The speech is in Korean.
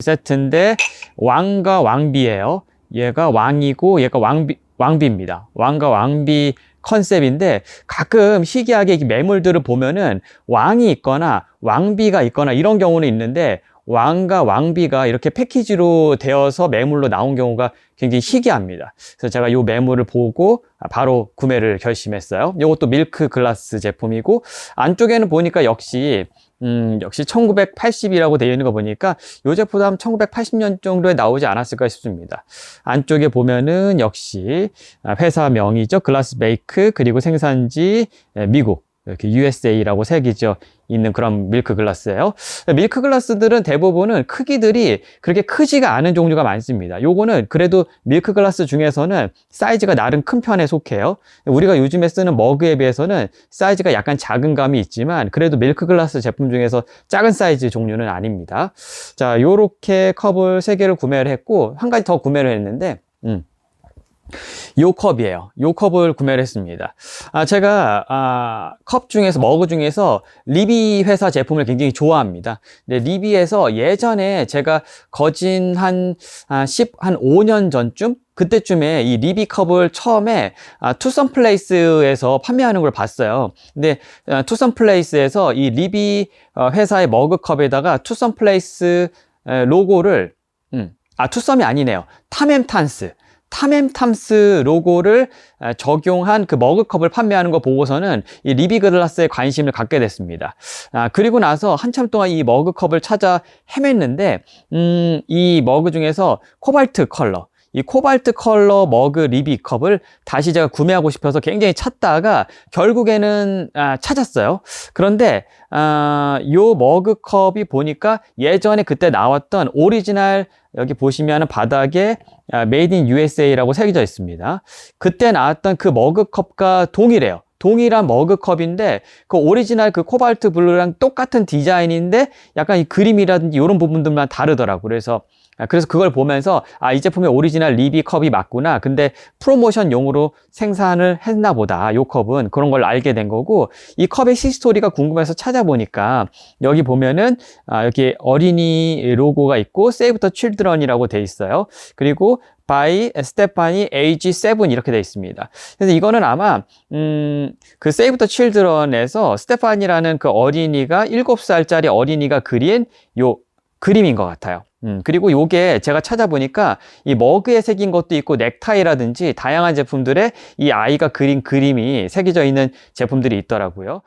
세트인데 왕과 왕비예요. 얘가 왕이고 얘가 왕비 왕비입니다. 왕과 왕비 컨셉인데 가끔 희귀하게 이 매물들을 보면은 왕이 있거나 왕비가 있거나 이런 경우는 있는데 왕과 왕비가 이렇게 패키지로 되어서 매물로 나온 경우가 굉장히 희귀합니다. 그래서 제가 이 매물을 보고 바로 구매를 결심했어요. 이것도 밀크 글라스 제품이고 안쪽에는 보니까 역시 음, 역시 1980이라고 되어 있는 거 보니까 이 제품 한 1980년 정도에 나오지 않았을까 싶습니다. 안쪽에 보면은 역시 아, 회사명이죠. 글라스 메이크 그리고 생산지 예, 미국 이렇게 USA라고 새기죠. 있는 그런 밀크 글라스예요. 밀크 글라스들은 대부분은 크기들이 그렇게 크지가 않은 종류가 많습니다. 요거는 그래도 밀크 글라스 중에서는 사이즈가 나름 큰 편에 속해요. 우리가 요즘에 쓰는 머그에 비해서는 사이즈가 약간 작은 감이 있지만 그래도 밀크 글라스 제품 중에서 작은 사이즈 종류는 아닙니다. 자, 요렇게 컵을 세 개를 구매를 했고 한 가지 더 구매를 했는데 음. 요 컵이에요. 요 컵을 구매를 했습니다. 아, 제가, 아, 컵 중에서, 머그 중에서 리비 회사 제품을 굉장히 좋아합니다. 근데 리비에서 예전에 제가 거진 한, 아, 10, 한 5년 전쯤? 그때쯤에 이 리비 컵을 처음에 아, 투썸 플레이스에서 판매하는 걸 봤어요. 근데 아, 투썸 플레이스에서 이 리비 어, 회사의 머그컵에다가 투썸 플레이스 에, 로고를, 음, 아, 투썸이 아니네요. 탐엠탄스. 탐엠탐스 로고를 아, 적용한 그 머그컵을 판매하는 거 보고서는 이 리비글라스에 관심을 갖게 됐습니다. 아, 그리고 나서 한참 동안 이 머그컵을 찾아 헤맸는데, 음, 이 머그 중에서 코발트 컬러, 이 코발트 컬러 머그 리비 컵을 다시 제가 구매하고 싶어서 굉장히 찾다가 결국에는 아, 찾았어요. 그런데 아, 요 머그 컵이 보니까 예전에 그때 나왔던 오리지널 여기 보시면 바닥에 메이드 인 USA라고 새겨져 있습니다. 그때 나왔던 그 머그 컵과 동일해요. 동일한 머그컵인데 그 오리지널 그 코발트 블루랑 똑같은 디자인인데 약간 이 그림이라든지 이런 부분들만 다르더라고. 그래서 아, 그래서 그걸 보면서 아 이 제품의 오리지널 리비 컵이 맞구나. 근데 프로모션용으로 생산을 했나 보다. 요 컵은 그런 걸 알게 된 거고 이 컵의 히스토리가 궁금해서 찾아보니까 여기 보면은 아, 여기 어린이 로고가 있고 Save the Children이라고 돼 있어요. 그리고 by 스테파니 age 7 이렇게 돼 있습니다. 그래서 이거는 아마 음, 그 Save the Children에서 스테파니라는 그 어린이가 7살짜리 어린이가 그린 요 그림인 것 같아요. 음, 그리고 요게 제가 찾아보니까 이 머그에 새긴 것도 있고 넥타이라든지 다양한 제품들에 이 아이가 그린 그림이 새겨져 있는 제품들이 있더라고요.